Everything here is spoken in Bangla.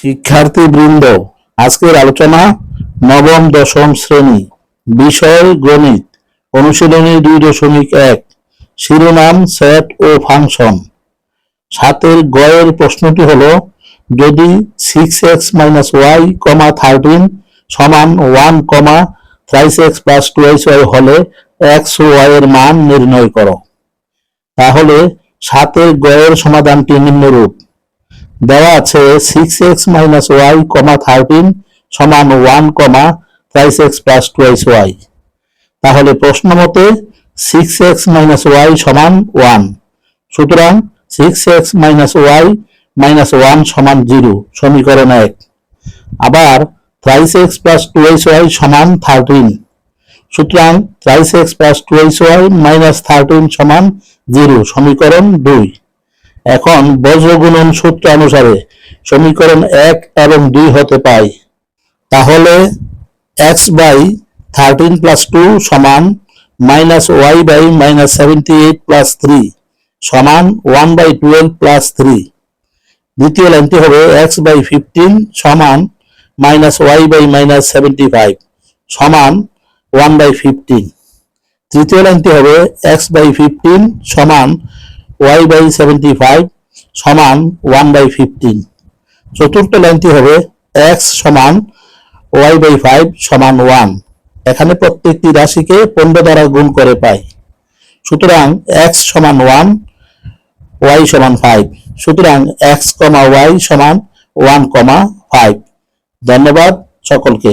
শিক্ষার্থী বৃন্দ, আজকের আলোচনা নবম দশম শ্রেণি, বিষয় গণিত, অনুশীলনী দুই দশমিক এক, শিরোনাম, সেট ও ফাংশন। সাতের গয়ের প্রশ্নটি হল, যদি six x minus y comma thirteen সমান one comma thrice x plus twice y হলে এক্স ও ওয়াই এর মান নির্ণয় করো। তাহলে সাতের গয়ের সমাধানটি নিম্নরূপ। দেওয়া আছে six x minus y comma thirteen সমান one comma thrice x plus twice y তাহলে প্রশ্ন মতে সিক্স এক্স মাইনাস ওয়াই সমান ওয়ান সুতরাং six x minus y minus one সমান জিরো সমীকরণ এক। আবার thrice x plus twice y সমান থার্টিন সুতরাং thrice x plus twice y minus thirteen সমান জিরো সমীকরণ দুই। এখন বজ্রগুণন সূত্র অনুসারে সমীকরণ এক এবং দুই হতে পাই। তাহলে x by thirteen plus two সমান minus y by minus seventy eight plus three সমান one by twelve plus three দ্বিতীয় লাইনটি হবে এক্স বাই ফিফটিন সমান minus y by minus seventy five সমান ওয়ান বাই ফিফটিন তৃতীয় লাইনটি হবে এক্স বাই ফিফটিন সমান ওয়াই বাই সেভেন্টি ফাইভ সমান ওয়ান বাই ফিফটিন চতুর্থ লাইনটি হবে এক্স সমান ওয়াই বাই ফাইভ সমান ওয়ান এখানে প্রত্যেকটি রাশিকে পনেরো দ্বারা গুণ করে পাই। সুতরাং এক্স সমান ওয়ান ওয়াই সমান ফাইভ সুতরাং এক্স কমা ওয়াই সমান ওয়ান কমা ফাইভ ধন্যবাদ সকলকে।